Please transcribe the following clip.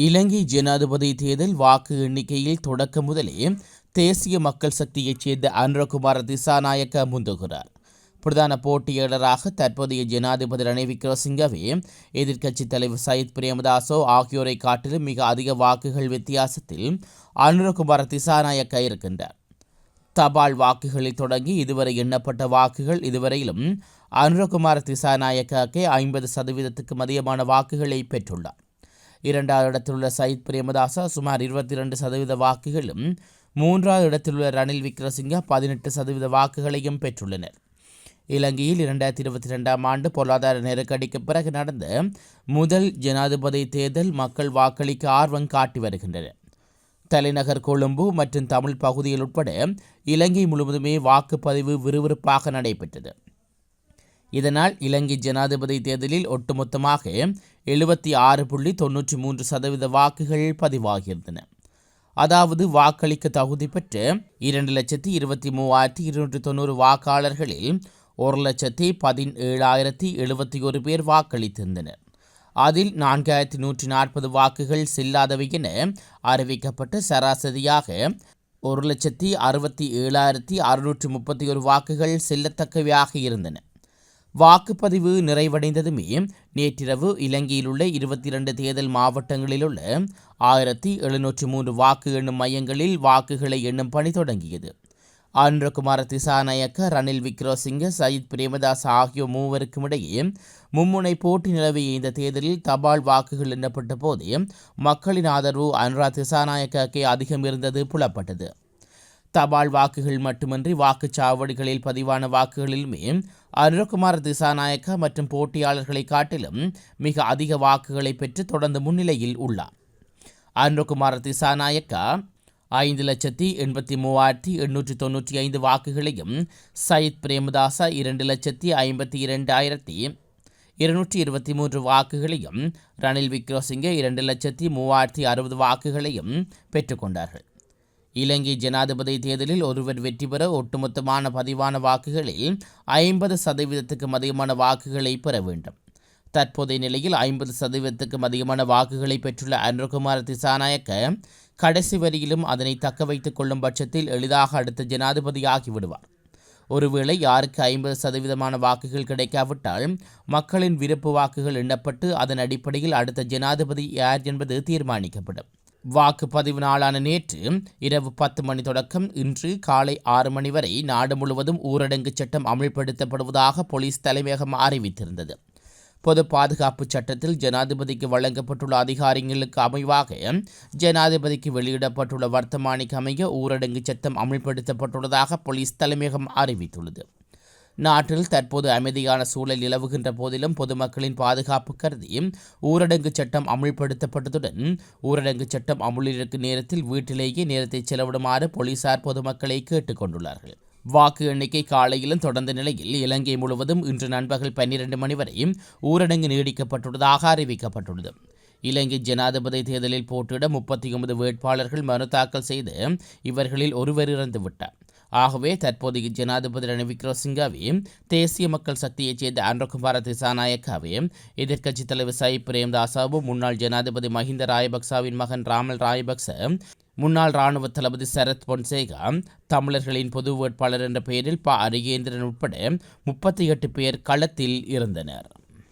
இலங்கை ஜனாதிபதி தேர்தல் வாக்கு எண்ணிக்கையில் தொடக்க முதலே தேசிய மக்கள் சக்தியைச் சேர்ந்த அனுரகுமார திசாநாயக்க முந்துகிறார். பிரதான போட்டியாளராக தற்போதைய ஜனாதிபதி ரணில் விக்ரமசிங்கவே எதிர்க்கட்சித் தலைவர் சயித் பிரேமதாசோ ஆகியோரை காட்டிலும் மிக அதிக வாக்குகள் வித்தியாசத்தில் அனுரகுமார திசாநாயக்க இருக்கின்றார். தபால் வாக்குகளில் தொடங்கி இதுவரை எண்ணப்பட்ட வாக்குகள் இதுவரையிலும் அனுரகுமார திசாநாயக்கே ஐம்பது சதவீதத்துக்கு அதிகமான வாக்குகளை பெற்றுள்ளார். இரண்டாவது இடத்தில் உள்ள சயித் பிரேமதாசா சுமார் இருபத்தி இரண்டு சதவீத வாக்குகளும் மூன்றாவது இடத்தில் உள்ள ரணில் விக்ரசிங்கா பதினெட்டு சதவீத வாக்குகளையும் பெற்றுள்ளனர். இலங்கையில் இரண்டாயிரத்தி இருபத்தி ரெண்டாம் ஆண்டு பொருளாதார நெருக்கடிக்கு பிறகு நடந்த முதல் ஜனாதிபதி தேர்தல் மக்கள் வாக்களிக்க ஆர்வம் காட்டி வருகின்றனர். தலைநகர் கொழும்பு மற்றும் தமிழ் பகுதியில் உட்பட இலங்கை முழுவதுமே வாக்குப்பதிவு விறுவிறுப்பாக நடைபெற்றது. இதனால் இலங்கை ஜனாதிபதி தேர்தலில் ஒட்டுமொத்தமாக எழுபத்தி ஆறு புள்ளி தொன்னூற்றி மூன்று சதவீத வாக்குகள் பதிவாகியிருந்தன. அதாவது வாக்களிக்க தகுதி பெற்று இரண்டு லட்சத்தி இருபத்தி மூவாயிரத்தி இருநூற்றி தொண்ணூறு வாக்காளர்களில் ஒரு லட்சத்தி பதினேழாயிரத்தி எழுபத்தி ஒரு பேர் வாக்களித்திருந்தனர். அதில் நான்காயிரத்தி நூற்றி நாற்பது வாக்குகள் செல்லாதவை என அறிவிக்கப்பட்டு சராசரியாக ஒரு லட்சத்தி அறுபத்தி ஏழாயிரத்தி அறுநூற்றி முப்பத்தி ஒரு வாக்குகள் செல்லத்தக்கவையாக இருந்தன. வாக்குப்பதிவு நிறைவடைந்ததுமே நேற்றிரவு இலங்கையில் உள்ள இருபத்தி இரண்டு தேர்தல் மாவட்டங்களில் உள்ள ஆயிரத்தி எழுநூற்றி மூன்று வாக்கு எண்ணும் மையங்களில் வாக்குகளை எண்ணும் பணி தொடங்கியது. ஆந்திரகுமார திசாநாயக்க ரணில் விக்ரோசிங்க சயித் பிரேமதாஸ் ஆகியோர் மூவருக்கும் இடையே மும்முனை போட்டி நிலவிய இந்த தேர்தலில் தபால் வாக்குகள் எண்ணப்பட்ட போதே மக்களின் ஆதரவு அனுரா திசாநாயக்கே அதிகம் இருந்தது புலப்பட்டது. தபால் வாக்குகள் மட்டுமின்றி வாக்குச்சாவடிகளில் பதிவான வாக்குகளிலுமே அருணகுமார் திசாநாயக்கா மற்றும் போட்டியாளர்களை காட்டிலும் மிக அதிக வாக்குகளை பெற்று தொடர்ந்து முன்னிலையில் உள்ளார். அருணகுமார் திசாநாயக்கா ஐந்து லட்சத்தி எண்பத்தி மூவாயிரத்தி எண்ணூற்றி தொன்னூற்றி ஐந்து வாக்குகளையும் சயித் பிரேமதாசா இரண்டு லட்சத்தி ஐம்பத்தி இரண்டாயிரத்தி இருநூற்றி இருபத்தி மூன்று வாக்குகளையும் ரணில் விக்ரோசிங்கே இரண்டு லட்சத்தி மூவாயிரத்தி அறுபது வாக்குகளையும் பெற்றுக்கொண்டார்கள் இலங்கை ஜனாதிபதி தேர்தலில் ஒருவர் வெற்றி பெற ஒட்டுமொத்தமான பதிவான வாக்குகளில் ஐம்பது சதவீதத்துக்கும் அதிகமான வாக்குகளை பெற வேண்டும். தற்போதைய நிலையில் ஐம்பது சதவீதத்துக்கும் அதிகமான வாக்குகளை பெற்றுள்ள அனுகுமார் திசாநாயக்க கடைசி வரியிலும் அதனை தக்க வைத்துக் கொள்ளும் பட்சத்தில் எளிதாக அடுத்த ஜனாதிபதியாகி விடுவார் ஒருவேளை யாருக்கு ஐம்பது சதவீதமான வாக்குகள் கிடைக்காவிட்டால் மக்களின் விருப்பு வாக்குகள் எண்ணப்பட்டு அதன் அடிப்படையில் அடுத்த ஜனாதிபதி யார் என்பது தீர்மானிக்கப்படும். வாக்குப்பதிவு நாளான நேற்று இரவு பத்து மணி தொடக்கம் இன்று காலை ஆறு மணி வரை நாடு முழுவதும் ஊரடங்கு சட்டம் அமல்படுத்தப்படுவதாக போலீஸ் தலைமையகம் அறிவித்திருந்தது. பொது பாதுகாப்பு சட்டத்தில் ஜனாதிபதிக்கு வழங்கப்பட்டுள்ள அதிகாரங்களுக்கு அமைவாக ஜனாதிபதிக்கு வெளியிடப்பட்டுள்ள வர்த்தமானிக்கு அமைய ஊரடங்கு சட்டம் அமல்படுத்தப்பட்டுள்ளதாக போலீஸ் தலைமையகம் அறிவித்துள்ளது. நாட்டில் தற்போது அமைதியான சூழல் நிலவுகின்ற போதிலும் பொதுமக்களின் பாதுகாப்பு கருதி ஊரடங்கு சட்டம் அமுல்படுத்தப்பட்டதுடன் ஊரடங்கு சட்டம் அமுலில் நேரத்தில் வீட்டிலேயே நேரத்தை செலவிடுமாறு போலீசார் பொதுமக்களை கேட்டுக் கொண்டுள்ளார்கள். வாக்கு எண்ணிக்கை காலையிலும் தொடர்ந்த நிலையில் இலங்கை முழுவதும் இன்று நண்பகல் பன்னிரண்டு மணி வரையும் ஊரடங்கு நீடிக்கப்பட்டுள்ளதாக அறிவிக்கப்பட்டுள்ளது. இலங்கை ஜனாதிபதி தேர்தலில் போட்டியிட முப்பத்தி ஒன்பது வேட்பாளர்கள் மனு தாக்கல் செய்து இவர்களில் ஒருவர் இறந்துவிட்டார். ஆகவே தற்போதைய ஜனாதிபதி ரணில் விக்ரமசிங்காவே தேசிய மக்கள் சக்தியைச் சேர்ந்த அன்றகுமார திசாநாயக்காவே எதிர்க்கட்சித் தலைவர் சை பிரேம்தாசாவும் முன்னாள் ஜனாதிபதி மஹிந்த ராயபக்சாவின் மகன் ராமல் ராயபக்ச முன்னாள் ராணுவ தளபதி சரத் பொன்சேகா தமிழர்களின் பொது வேட்பாளர் என்ற பெயரில் ப அரிகேந்திரன் உட்பட முப்பத்தி எட்டு பேர் களத்தில் இருந்தனர்.